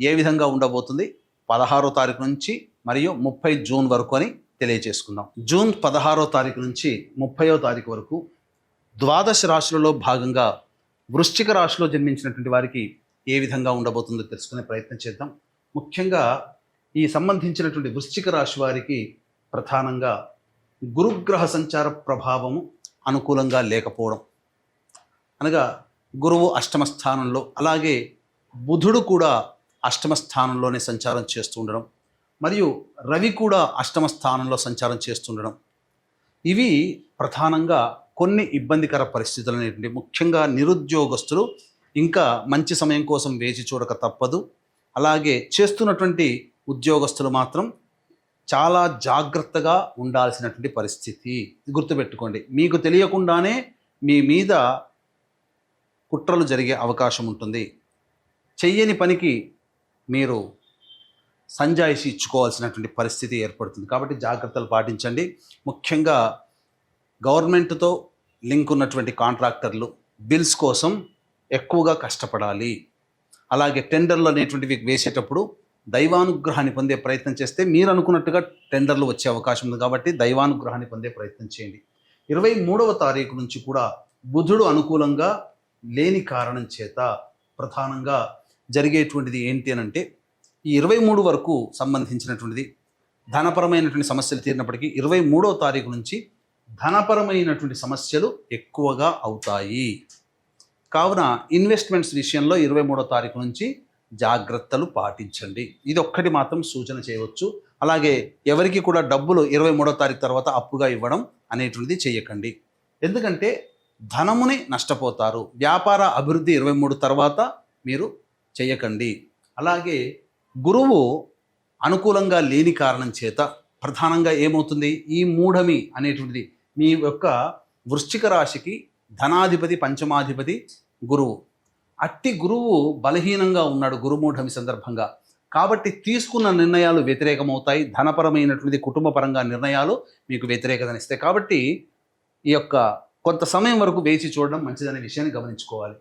ఏ విధంగా ఉండబోతుంది? పదహారో తారీఖు నుంచి మరియు ముప్పై జూన్ వరకు అని తెలియజేసుకుందాం జూన్ పదహారో తారీఖు నుంచి ముప్పయో తారీఖు వరకు ద్వాదశ రాశులలో భాగంగా వృశ్చిక రాశిలో జన్మించినటువంటి వారికి ఏ విధంగా ఉండబోతుందో తెలుసుకునే ప్రయత్నం చేద్దాం. ముఖ్యంగా ఈ సంబంధించినటువంటి వృశ్చిక రాశి వారికి ప్రధానంగా గురుగ్రహ సంచార ప్రభావము అనుకూలంగా లేకపోవడం. అనగా గురువు అష్టమ స్థానంలో అలాగే బుధుడు కూడా అష్టమ స్థానంలోనే సంచారం చేస్తూ ఉండడం మరియు రవి కూడా అష్టమ స్థానంలో సంచారం చేస్తుండడం ఇవి ప్రధానంగా కొన్ని ఇబ్బందికర పరిస్థితులు అనేటువంటి ముఖ్యంగా నిరుద్యోగస్తులు ఇంకా మంచి సమయం కోసం వేచి చూడక తప్పదు. అలాగే చేస్తున్నటువంటి ఉద్యోగస్తులు మాత్రం చాలా జాగ్రత్తగా ఉండాల్సినటువంటి పరిస్థితి. గుర్తుపెట్టుకోండి. మీకు తెలియకుండానే మీ మీద కుట్రలు జరిగే అవకాశం ఉంటుంది. చెయ్యని పనికి మీరు సంజాయిషి ఇచ్చుకోవాల్సినటువంటి పరిస్థితి ఏర్పడుతుంది. కాబట్టి జాగ్రత్తలు పాటించండి. ముఖ్యంగా గవర్నమెంట్తో లింక్ ఉన్నటువంటి కాంట్రాక్టర్లు బిల్స్ కోసం ఎక్కువగా కష్టపడాలి. అలాగే టెండర్లు అనేటువంటివి వేసేటప్పుడు దైవానుగ్రహాన్ని పొందే ప్రయత్నం చేస్తే మీరు అనుకున్నట్టుగా టెండర్లు వచ్చే అవకాశం ఉంది కాబట్టి దైవానుగ్రహాన్ని పొందే ప్రయత్నం చేయండి. ఇరవై మూడవ తారీఖు నుంచి కూడా బుధుడు అనుకూలంగా లేని కారణం చేత ప్రధానంగా జరిగేటువంటిది ఏంటి అని అంటే ఈ ఇరవై మూడు వరకు సంబంధించినటువంటిది ధనపరమైనటువంటి సమస్యలు తీరినప్పటికీ ఇరవై మూడవ తారీఖు నుంచి ధనపరమైనటువంటి సమస్యలు ఎక్కువగా అవుతాయి. కావున ఇన్వెస్ట్మెంట్స్ విషయంలో ఇరవై మూడో తారీఖు నుంచి జాగ్రత్తలు పాటించండి. ఇది ఒక్కటి మాత్రం సూచన చేయవచ్చు. అలాగే ఎవరికి కూడా డబ్బులు ఇరవై మూడో తారీఖు తర్వాత అప్పుగా ఇవ్వడం అనేటువంటిది చేయకండి. ఎందుకంటే ధనముని నష్టపోతారు. వ్యాపార అభివృద్ధి ఇరవై మూడు తర్వాత మీరు చేయకండి. అలాగే గురువు అనుకూలంగా లేని కారణం చేత ప్రధానంగా ఏమవుతుంది? ఈ మూఢమి అనేటువంటిది మీ యొక్క వృశ్చిక రాశికి ధనాధిపతి పంచమాధిపతి గురువు. అట్టి గురువు బలహీనంగా ఉన్నాడు గురుమూఢమి సందర్భంగా. కాబట్టి తీసుకున్న నిర్ణయాలు వ్యతిరేకమవుతాయి. ధనపరమైనటువంటి కుటుంబపరంగా నిర్ణయాలు మీకు వ్యతిరేకతనిస్తాయి కాబట్టి ఈ యొక్క కొంత సమయం వరకు వేచి చూడడం మంచిదనే విషయాన్ని గమనించుకోవాలి.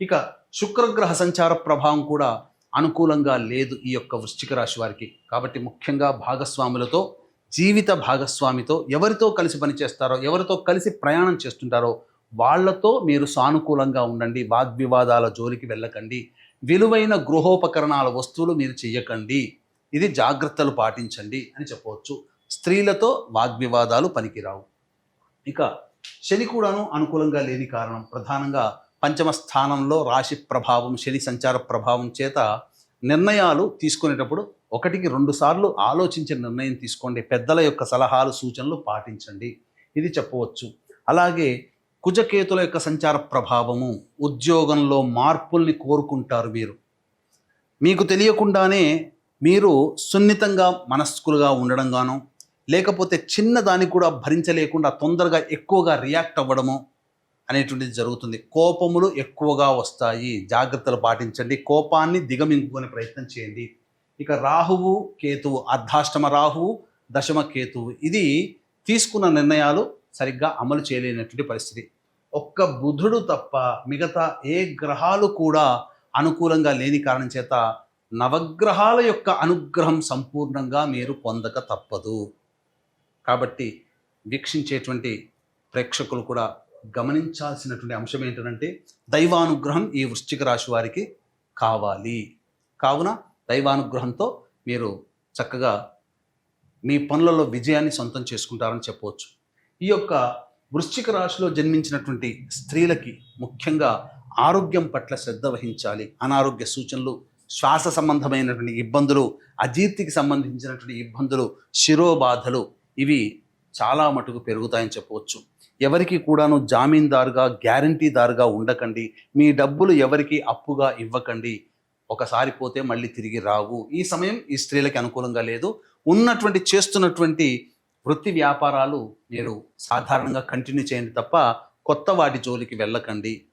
ఇక శుక్రగ్రహ సంచార ప్రభావం కూడా అనుకూలంగా లేదు ఈ యొక్క వృశ్చిక రాశి వారికి. కాబట్టి ముఖ్యంగా భాగస్వాములతో జీవిత భాగస్వామితో ఎవరితో కలిసి పనిచేస్తారో ఎవరితో కలిసి ప్రయాణం చేస్తుంటారో వాళ్ళతో మీరు సానుకూలంగా ఉండండి వాగ్వివాదాల జోలికి వెళ్ళకండి విలువైన గృహోపకరణాల వస్తువులు మీరు చేయకండి ఇది జాగ్రత్తలు పాటించండి అని చెప్పవచ్చు. స్త్రీలతో వాగ్వివాదాలు పనికిరావు. ఇక శని కూడాను అనుకూలంగా లేని కారణం ప్రధానంగా పంచమ స్థానంలో రాశి ప్రభావం శని సంచార ప్రభావం చేత నిర్ణయాలు తీసుకునేటప్పుడు ఒకటికి రెండు సార్లు ఆలోచించే నిర్ణయం తీసుకోండి. పెద్దల యొక్క సలహాలు సూచనలు పాటించండి. ఇది చెప్పవచ్చు. అలాగే కుజకేతుల యొక్క సంచార ప్రభావము ఉద్యోగంలో మార్పుల్ని కోరుకుంటారు మీరు మీకు తెలియకుండానే మీరు సున్నితంగా మనస్కులుగా ఉండడం గాను లేకపోతే చిన్న దాన్ని కూడా భరించలేకుండా తొందరగా ఎక్కువగా రియాక్ట్ అవ్వడము అనేటువంటిది జరుగుతుంది. కోపములు ఎక్కువగా వస్తాయి. జాగ్రత్తలు పాటించండి. కోపాన్ని దిగమింగుకునే ప్రయత్నం చేయండి. ఇక రాహువు కేతువు అర్ధాష్టమ రాహువు దశమ కేతువు ఇది తీసుకున్న నిర్ణయాలు సరిగ్గా అమలు చేయలేనటువంటి పరిస్థితి. ఒక్క బుధుడు తప్ప మిగతా ఏ గ్రహాలు కూడా అనుకూలంగా లేని కారణం చేత నవగ్రహాల యొక్క అనుగ్రహం సంపూర్ణంగా మీరు పొందక తప్పదు. కాబట్టి వీక్షించేటువంటి ప్రేక్షకులు కూడా గమనించాల్సినటువంటి అంశం ఏంటంటే దైవానుగ్రహం ఈ వృశ్చిక రాశి వారికి కావాలి. కావున దైవానుగ్రహంతో మీరు చక్కగా మీ పనులలో విజయాన్ని సొంతం చేసుకుంటారని చెప్పవచ్చు. ఈ యొక్క వృశ్చిక రాశిలో జన్మించినటువంటి స్త్రీలకి ముఖ్యంగా ఆరోగ్యం పట్ల శ్రద్ధ వహించాలి. అనారోగ్య సూచనలు శ్వాస సంబంధమైనటువంటి ఇబ్బందులు అజీర్తికి సంబంధించినటువంటి ఇబ్బందులు శిరోబాధలు ఇవి చాలా మటుకు పెరుగుతాయని చెప్పవచ్చు. ఎవరికి కూడాను జామీందారుగా గ్యారంటీదారుగా ఉండకండి. మీ డబ్బులు ఎవరికి అప్పుగా ఇవ్వకండి. ఒకసారి పోతే మళ్ళీ తిరిగి రావు. ఈ సమయం ఈ స్త్రీలకి అనుకూలంగా లేదు. ఉన్నటువంటి చేస్తున్నటువంటి వృత్తి వ్యాపారాలు మీరు సాధారణంగా కంటిన్యూ చేయండి తప్ప కొత్త వాటి జోలికి వెళ్ళకండి.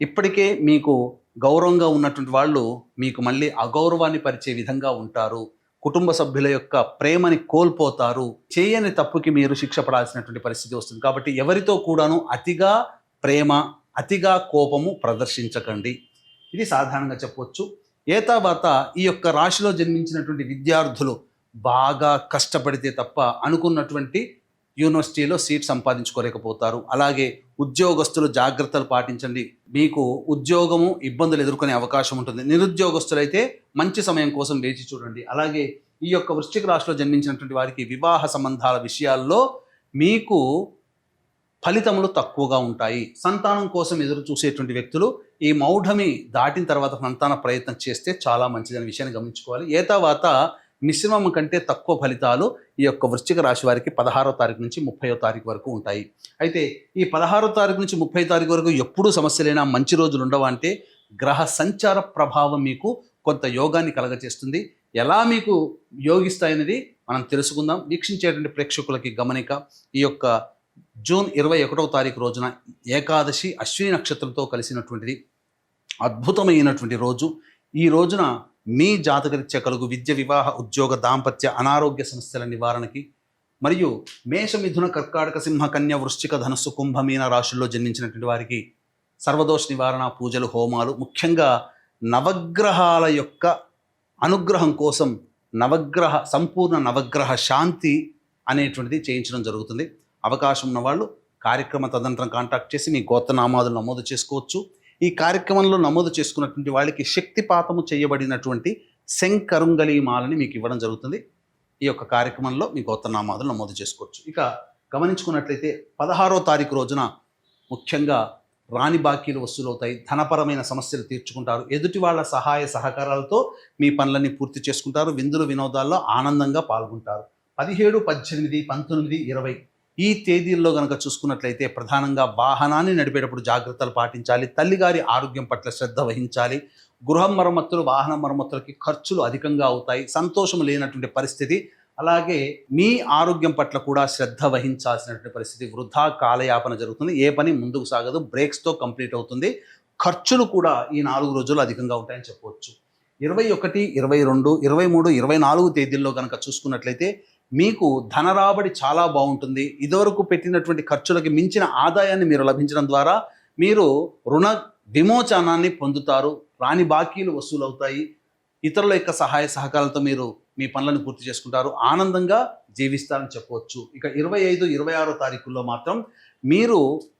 ఇప్పటికే మీకు గౌరవంగా ఉన్నటువంటి వాళ్ళు మీకు మళ్ళీ అగౌరవాన్ని పరిచే విధంగా ఉంటారు. కుటుంబ సభ్యుల యొక్క ప్రేమని కోల్పోతారు చేయని తప్పుకి మీరు శిక్ష పడాల్సినటువంటి పరిస్థితి వస్తుంది. కాబట్టి ఎవరితో కూడాను అతిగా ప్రేమ అతిగా కోపము ప్రదర్శించకండి. ఇది సాధారణంగా చెప్పవచ్చు ఏ తర్వాత ఈ యొక్క రాశిలో జన్మించినటువంటి విద్యార్థులు బాగా కష్టపడితే తప్ప అనుకున్నటువంటి యూనివర్సిటీలో సీట్ సంపాదించుకోలేకపోతారు. అలాగే ఉద్యోగస్తులు జాగ్రత్తలు పాటించండి. మీకు ఉద్యోగము ఇబ్బందులు ఎదుర్కొనే అవకాశం ఉంటుంది. నిరుద్యోగస్తులైతే మంచి సమయం కోసం వేచి చూడండి. అలాగే ఈ యొక్క వృశ్చిక రాశిలో జన్మించినటువంటి వారికి వివాహ సంబంధాల విషయాల్లో మీకు ఫలితములు తక్కువగా ఉంటాయి. సంతానం కోసం ఎదురు చూసేటువంటి వ్యక్తులు ఈ మౌఢమి దాటిన తర్వాత సంతాన ప్రయత్నం చేస్తే చాలా మంచిదనే విషయాన్ని గమనించుకోవాలి. ఏ తర్వాత మిశ్రమం కంటే తక్కువ ఫలితాలు ఈ యొక్క వృశ్చిక రాశి వారికి పదహారో తారీఖు నుంచి ముప్పయో తారీఖు వరకు ఉంటాయి. అయితే ఈ పదహారో తారీఖు నుంచి ముప్పై తారీఖు వరకు ఎప్పుడూ సమస్యలైనా మంచి రోజులు ఉండవా అంటే గ్రహ సంచార ప్రభావం మీకు కొంత యోగాన్ని కలగజేస్తుంది. ఎలా మీకు యోగిస్తాయనేది మనం తెలుసుకుందాం. వీక్షించేటువంటి ప్రేక్షకులకి గమనిక ఈ యొక్క జూన్ ఇరవై ఒకటవ తారీఖు రోజున ఏకాదశి అశ్విని నక్షత్రంతో కలిసినటువంటిది అద్భుతమైనటువంటి రోజు. ఈ రోజున మీ జాతకరీత్యా కలుగు విద్య వివాహ ఉద్యోగ దాంపత్య అనారోగ్య సమస్యల నివారణకి మరియు మేషమిథున కర్కాటక సింహ కన్య వృశ్చిక ధనస్సు కుంభ మీన రాశుల్లో జన్మించినటువంటి వారికి సర్వదోష నివారణ పూజలు హోమాలు ముఖ్యంగా నవగ్రహాల యొక్క అనుగ్రహం కోసం నవగ్రహ సంపూర్ణ నవగ్రహ శాంతి అనేటువంటిది చేయించడం జరుగుతుంది. అవకాశం ఉన్న వాళ్ళు కార్యక్రమ తదనంతరం కాంటాక్ట్ చేసి మీ గోత్రనామాదులు నమోదు చేసుకోవచ్చు. ఈ కార్యక్రమంలో నమోదు చేసుకున్నటువంటి వాళ్ళకి శక్తిపాతము చేయబడినటువంటి శంకరుంగలి మాలని మీకు ఇవ్వడం జరుగుతుంది. ఈ యొక్క కార్యక్రమంలో మీ గోత్రనామాదులు నమోదు చేసుకోవచ్చు. ఇక గమనించుకున్నట్లయితే పదహారో తారీఖు రోజున ముఖ్యంగా రాని బాకీలు వసూలవుతాయి. ధనపరమైన సమస్యలు తీర్చుకుంటారు. ఎదుటి వాళ్ళ సహాయ సహకారాలతో మీ పనులన్నీ పూర్తి చేసుకుంటారు. విందులు వినోదాల్లో ఆనందంగా పాల్గొంటారు. పదిహేడు పద్దెనిమిది పంతొమ్మిది ఇరవై ఈ తేదీల్లో కనుక చూసుకున్నట్లయితే ప్రధానంగా వాహనాన్ని నడిపేటప్పుడు జాగ్రత్తలు పాటించాలి తల్లిగారి ఆరోగ్యం పట్ల శ్రద్ధ వహించాలి గృహం మరమ్మతులు వాహన మరమ్మతులకి ఖర్చులు అధికంగా అవుతాయి సంతోషం లేనటువంటి పరిస్థితి అలాగే మీ ఆరోగ్యం పట్ల కూడా శ్రద్ధ వహించాల్సినటువంటి పరిస్థితి వృధా కాలయాపన జరుగుతుంది ఏ పని ముందుకు సాగదు బ్రేక్స్తో కంప్లీట్ అవుతుంది ఖర్చులు కూడా ఈ నాలుగు రోజులు అధికంగా ఉంటాయని చెప్పవచ్చు. ఇరవై ఒకటి ఇరవై రెండు ఇరవై మూడు ఇరవై నాలుగు తేదీల్లో కనుక చూసుకున్నట్లయితే మీకు ధన రాబడి చాలా బాగుంటుంది. ఇదివరకు పెట్టినటువంటి ఖర్చులకి మించిన ఆదాయాన్ని మీరు లభించడం ద్వారా మీరు రుణ విమోచనాన్ని పొందుతారు. రాని బాకీలు వసూలవుతాయి. ఇతరుల యొక్క సహాయ సహకారాలతో మీరు మీ పనులను పూర్తి చేసుకుంటారు. ఆనందంగా జీవిస్తారని చెప్పవచ్చు. ఇక ఇరవై ఐదు ఇరవై ఆరో తారీఖుల్లో మాత్రం మీరు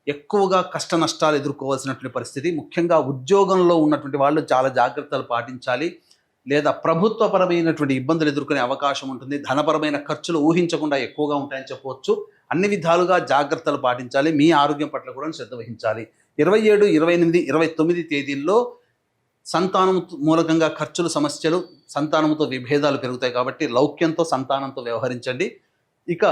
ఎక్కువగా కష్ట నష్టాలు ఎదుర్కోవాల్సినటువంటి పరిస్థితి ముఖ్యంగా ఉద్యోగంలో ఉన్నటువంటి వాళ్ళు చాలా జాగ్రత్తలు పాటించాలి. లేదా ప్రభుత్వపరమైనటువంటి ఇబ్బందులు ఎదుర్కొనే అవకాశం ఉంటుంది ధనపరమైన ఖర్చులు ఊహించకుండా ఎక్కువగా ఉంటాయని చెప్పవచ్చు. అన్ని విధాలుగా జాగ్రత్తలు పాటించాలి మీ ఆరోగ్యం పట్ల కూడా శ్రద్ధ వహించాలి. ఇరవై ఏడు ఇరవై ఎనిమిది ఇరవై తొమ్మిది తేదీల్లో సంతానం మూలకంగా ఖర్చులు సమస్యలు సంతానంతో విభేదాలు పెరుగుతాయి కాబట్టి లౌక్యంతో సంతానంతో వ్యవహరించండి. ఇక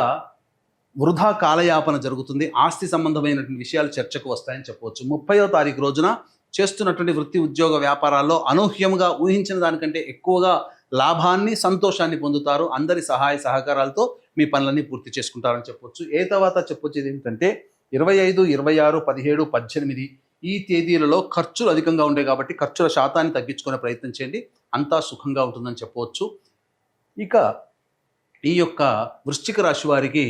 వృధా కాలయాపన జరుగుతుంది ఆస్తి సంబంధమైనటువంటి విషయాలు చర్చకు వస్తాయని చెప్పవచ్చు. ముప్పయో తారీఖు రోజున చేస్తున్నటువంటి వృత్తి ఉద్యోగ వ్యాపారాల్లో అనూహ్యంగా ఊహించిన దానికంటే ఎక్కువగా లాభాన్ని సంతోషాన్ని పొందుతారు. అందరి సహాయ సహకారాలతో మీ పనులన్నీ పూర్తి చేసుకుంటారని చెప్పొచ్చు. ఏ తర్వాత చెప్పొచ్చేది ఏమిటంటే ఇరవై ఐదు ఇరవై ఆరు పదిహేడు పద్దెనిమిది ఈ తేదీలలో ఖర్చులు అధికంగా ఉండే కాబట్టి ఖర్చుల శాతాన్ని తగ్గించుకునే ప్రయత్నం చేయండి. అంతా సుఖంగా ఉంటుందని చెప్పవచ్చు ఇక ఈ యొక్క వృశ్చిక రాశి వారికి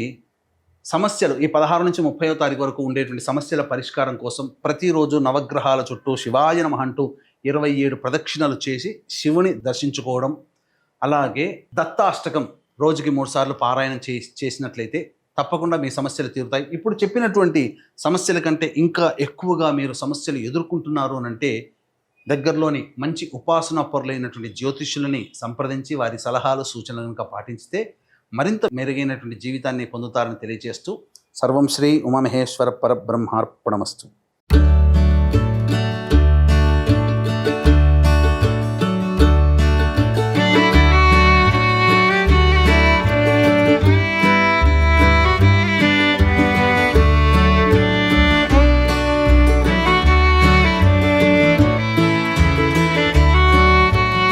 సమస్యలు ఈ పదహారు నుంచి ముప్పైవ తారీఖు వరకు ఉండేటువంటి సమస్యల పరిష్కారం కోసం ప్రతిరోజు నవగ్రహాల చుట్టూ శివాయ నమః అంటూ ఇరవై ఏడు ప్రదక్షిణలు చేసి శివుని దర్శించుకోవడం అలాగే దత్తాష్టకం రోజుకి మూడు సార్లు పారాయణం చే చేసినట్లయితే తప్పకుండా మీ సమస్యలు తీరుతాయి. ఇప్పుడు చెప్పినటువంటి సమస్యల కంటే ఇంకా ఎక్కువగా మీరు సమస్యలు ఎదుర్కొంటున్నారు అని అంటే దగ్గరలోని మంచి ఉపాసన పరులైనటువంటి జ్యోతిష్యులని సంప్రదించి వారి సలహాలు సూచనలు కనుక పాటించితే మరింత మెరుగైనటువంటి జీవితాన్ని పొందుతారని తెలియజేస్తూ సర్వం శ్రీ ఉమామహేశ్వర పరబ్రహ్మార్పణమస్తు.